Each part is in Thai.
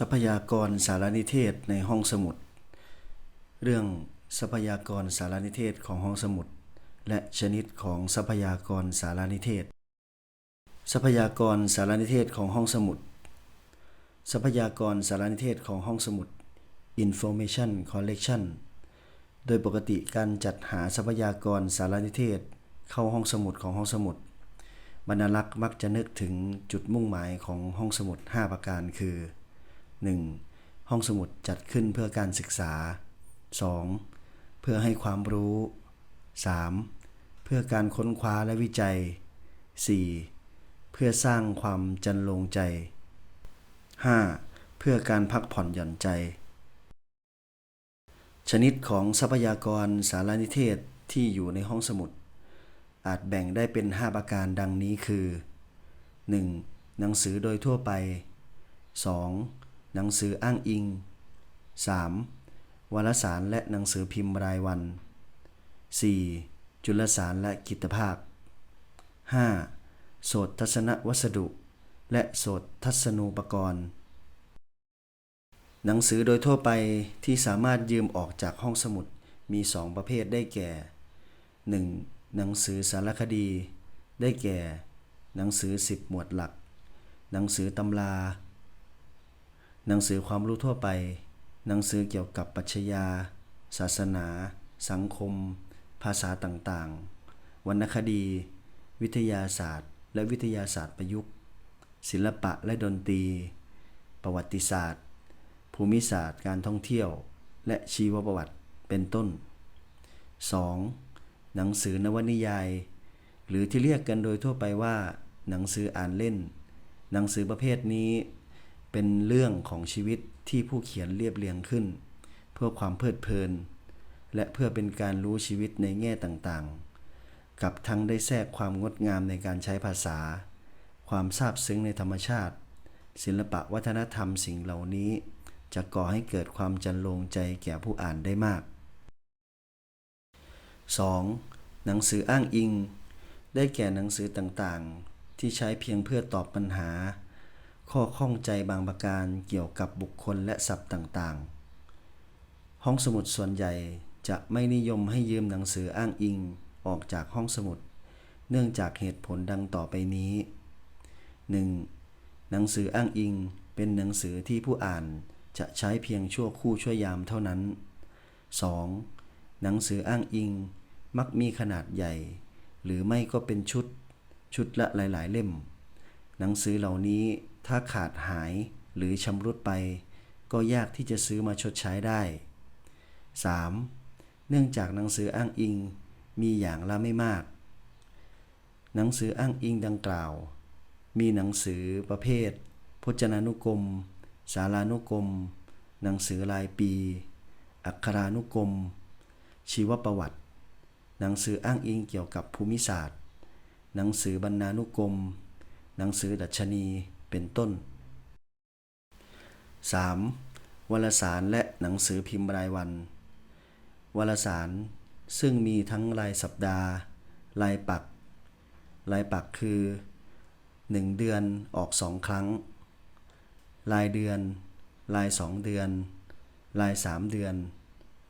ทรัพยากรสารนิเทศในห้องสมุด เรื่องทรัพยากรสารนิเทศของห้องสมุด และชนิดของทรัพยากรสารนิเทศ ทรัพยากรสารนิเทศของห้องสมุด ทรัพยากรสารนิเทศของห้องสมุด Information Collection โดยปกติการจัดหาทรัพยากรสารนิเทศ เข้าห้องสมุดของห้องสมุด บรรณารักษ์มักจะนึกถึงจุดมุ่งหมายของห้องสมุด 5 ประการคือ 1. ห้องสมุดจัดขึ้นเพื่อการศึกษา 2. เพื่อให้ความรู้ 3. เพื่อการค้นคว้าและวิจัย 4. เพื่อสร้างความจันลงใจ 5. เพื่อการพักผ่อนหย่อนใจ ชนิดของทรัพยากรสารนิเทศที่อยู่ในห้องสมุด อาจแบ่งได้เป็น 5 ประการดังนี้คือ 1. หนังสือโดยทั่วไป 2. หนังสืออ้างอิง 3. วารสารและหนังสือพิมพ์รายวัน 4. จุลสารและกิตภาพ 5. โสตทัศนวัสดุ และโสตทัศนูปกรณ์ หนังสือโดยทั่วไปที่สามารถยืมออกจากห้องสมุดมี 2 ประเภทได้แก่ 1. หนังสือสารคดี ได้แก่ หนังสือ 10 หมวดหลัก หนังสือตำรา หนังสือความรู้ทั่วไป หนังสือเกี่ยวกับปรัชญา ศาสนา สังคม ภาษาต่างๆ วรรณคดี วิทยาศาสตร์ และวิทยาศาสตร์ประยุกต์ ศิลปะและดนตรี ประวัติศาสตร์ ภูมิศาสตร์การท่องเที่ยว และชีวประวัติเป็นต้น 2. หนังสือนวนิยาย หรือที่เรียกกันโดยทั่วไปว่า หนังสืออ่านเล่น หนังสือประเภทนี้ เป็นเรื่องของชีวิตที่ผู้เขียนเรียบเรียงขึ้น เพื่อความเพลิดเพลิน และเพื่อเป็นการรู้ชีวิตในแง่ต่างๆ กับทั้งได้แทรกความงดงามในการใช้ภาษา ความซาบซึ้งในธรรมชาติ ศิลปะวัฒนธรรมสิ่งเหล่านี้ จะก่อให้เกิดความจันลงใจแก่ผู้อ่านได้มาก 2. หนังสืออ้างอิง ได้แก่หนังสือต่างๆ ที่ใช้เพียงเพื่อตอบปัญหา ข้อข้องใจบางประการเกี่ยวกับบุคคลและศัพท์ต่างๆ ห้องสมุดส่วนใหญ่จะไม่นิยมให้ยืมหนังสืออ้างอิงออกจากห้องสมุด เนื่องจากเหตุผลดังต่อไปนี้ 1. หนังสืออ้างอิงเป็นหนังสือที่ผู้อ่านจะใช้เพียงชั่วคู่ชั่วยามเท่านั้น 2. หนังสืออ้างอิงมักมีขนาดใหญ่ หรือไม่ก็เป็นชุด ชุดละหลาย ๆ เล่ม หนังสือเหล่านี้ ถ้าขาดหายหรือชำรุดไป ก็ยากที่จะซื้อมาชดใช้ได้ 3. เนื่องจากหนังสืออ้างอิงมีอย่างละไม่มาก หนังสืออ้างอิงดังกล่าว มีหนังสือประเภท พจนานุกรม สารานุกรม หนังสือรายปี อักขรานุกรม ชีวประวัติ หนังสืออ้างอิงเกี่ยวกับภูมิศาสตร์ หนังสือบรรณานุกรม หนังสือดัชนี เป็นต้น 3. วารสารและหนังสือพิมพ์รายวัน วารสารซึ่งมีทั้งรายสัปดาห์ รายปัก รายปักคือ 1 เดือนออกสองครั้ง รายเดือน รายสองเดือน รายสามเดือน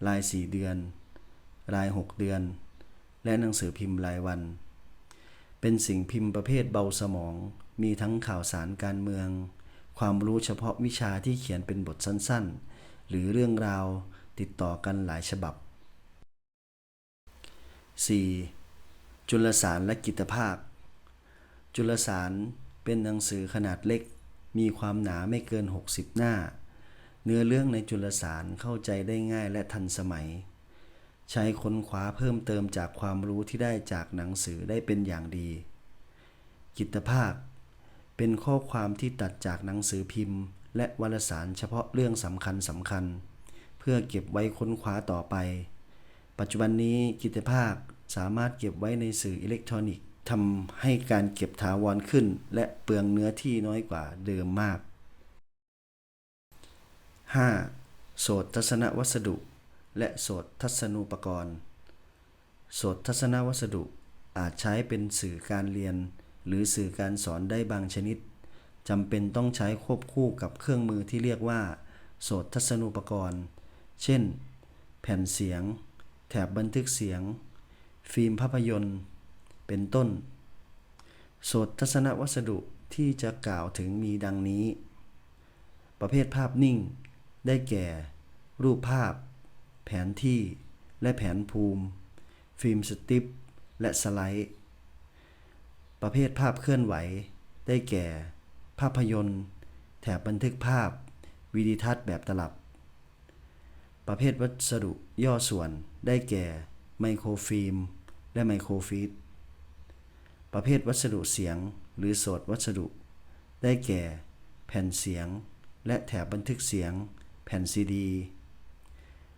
รายสี่เดือน รายหกเดือน และหนังสือพิมพ์รายวัน เป็นสิ่งพิมพ์ประเภทเบาสมอง มีทั้งข่าวสารการเมือง ความรู้เฉพาะวิชาที่เขียนเป็นบทสั้นๆ หรือเรื่องราวติดต่อกันหลายฉบับ 4. จุลสารและกิตภาพ จุลสารเป็นหนังสือขนาดเล็ก มีความหนาไม่เกิน 60 หน้า เนื้อเรื่องในจุลสารเข้าใจได้ง่ายและทันสมัย ใช้ค้นคว้าเพิ่มเติมจากความรู้ที่ได้จากหนังสือได้เป็นอย่างดี กิตภาพ เป็นข้อความที่ตัดจากหนังสือพิมพ์ และวารสารเฉพาะเรื่องสำคัญสำคัญ เพื่อเก็บไว้ค้นคว้าต่อไป ปัจจุบันนี้กิตภาพสามารถเก็บไว้ในสื่ออิเล็กทรอนิกส์ทำให้การเก็บถาวรขึ้น และเปลืองเนื้อที่น้อยกว่าเดิมมาก 5. โสตทัศนวัสดุ และโสตทัศนูปกรณ์ โสตทัศนวัสดุอาจใช้เป็นสื่อการเรียน หรือสื่อการสอนได้บางชนิดจำเป็นต้องใช้ควบคู่กับเครื่องมือที่เรียกว่า โสตทัศนูปกรณ์ เช่น แผ่นเสียง แถบบันทึกเสียง ฟิล์มภาพยนตร์ เป็นต้น โสตทัศนวัสดุที่จะกล่าวถึงมีดังนี้ ประเภทภาพนิ่ง ได้แก่ รูปภาพ แผนที่ และแผนภูมิ ฟิล์มสติปและสไลด์ ประเภทภาพเคลื่อนไหว ได้แก่ ภาพยนตร์ แถบบันทึกภาพ วิดีทัศน์แบบตลับ ประเภทวัสดุย่อส่วน ได้แก่ ไมโครฟิล์ม และไมโครฟิตประเภทวัสดุเสียง หรือโสตวัสดุ ได้แก่ แผ่นเสียง และแถบบันทึกเสียง แผ่นซีดี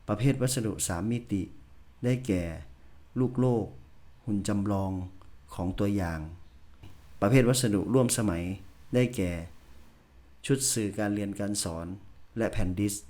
ประเภทวัสดุสามมิติ ได้แก่ ลูกโลก หุ่นจำลองของตัวอย่าง ประเภทวัสดุร่วมสมัยได้แก่ ชุดสื่อการเรียนการสอนและแผ่นดิสก์